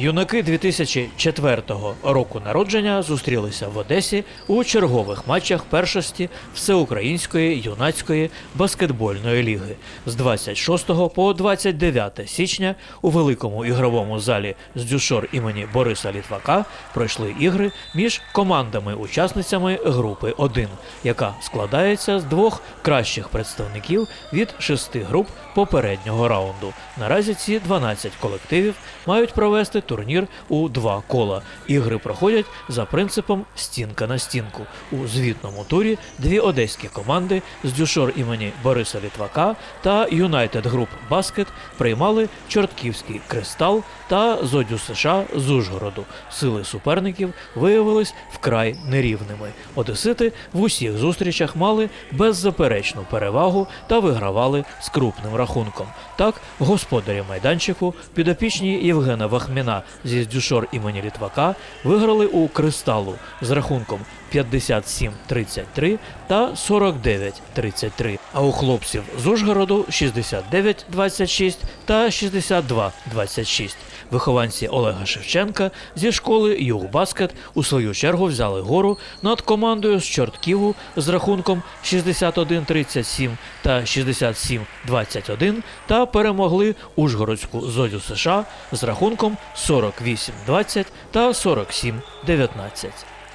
Юнаки 2004 року народження зустрілися в Одесі у чергових матчах першості Всеукраїнської юнацької баскетбольної ліги з 26 по 29 січня у великому ігровому залі з дюшор імені Бориса Літвака пройшли ігри між командами-учасницями групи 1, яка складається з двох кращих представників від шести груп попереднього раунду. Наразі ці 12 колективів мають провести турнір у два кола. Ігри проходять за принципом стінка на стінку. У звітному турі дві одеські команди з дюшор імені Бориса Літвака та Юнайтед Груп Баскет приймали Чортківський кристал та Зодю США з Ужгороду. Сили суперників виявились вкрай нерівними. Одесити в усіх зустрічах мали беззаперечну перевагу та вигравали з крупним рахунком. Так, господарі майданчику, підопічні Євгена Вахміна зі дюшор імені Літвака виграли у кристалу з рахунком 57-33 та 49-33. А у хлопців з Ужгороду 69-26 та 62-26. Вихованці Олега Шевченка зі школи Югбаскет у свою чергу взяли гору над командою з Чортківу з рахунком 61-37 та 67-21 та перемогли Ужгородську зодю США з рахунком 48-20 та 47-19.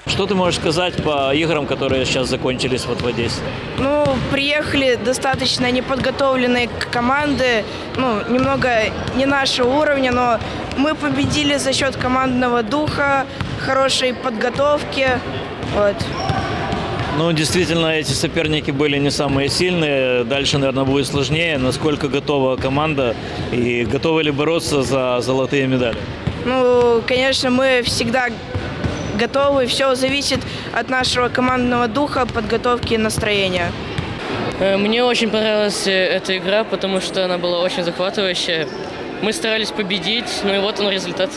Что ты можешь сказать по играм, которые сейчас закончились вот в Одессе? Ну, приехали достаточно неподготовленные команды, ну, немного не нашего уровня, но мы победили за счет командного духа, хорошей подготовки. Вот. Ну, действительно, эти соперники были не самые сильные. Дальше, наверное, будет сложнее. Насколько готова команда и готовы ли бороться за золотые медали? Ну, конечно, мы всегда готовы, все зависит от нашего командного духа, подготовки и настроения. Э, Мне очень понравилась э, эта игра, потому что она была очень захватывающая. Мы старались победить, ну и вот он результат.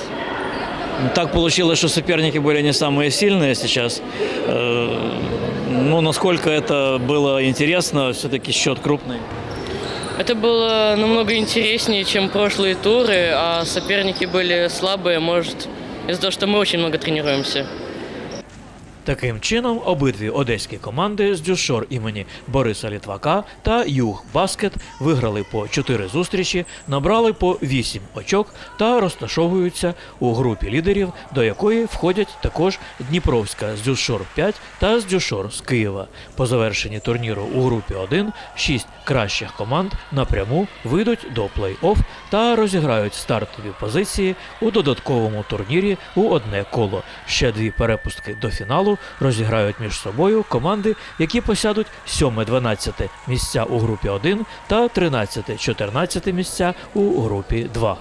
Так получилось, что соперники были не самые сильные сейчас. Э, Ну, насколько это было интересно, все-таки счет крупный. Это было намного интереснее, чем прошлые туры, а соперники были слабые, может, из-за того, что мы очень много тренируемся. Таким чином, обидві одеські команди з дюшор імені Бориса Літвака та Юг Баскет виграли по 4 зустрічі, набрали по 8 очок та розташовуються у групі лідерів, до якої входять також Дніпровська з дюшор 5 та з дюшор з Києва. По завершенні турніру у групі 1 6 кращих команд напряму вийдуть до плей-офф та розіграють стартові позиції у додатковому турнірі у одне коло. Ще дві перепустки до фіналу розіграють між собою команди, які посядуть 7-12 місця у групі 1 та 13-14 місця у групі 2.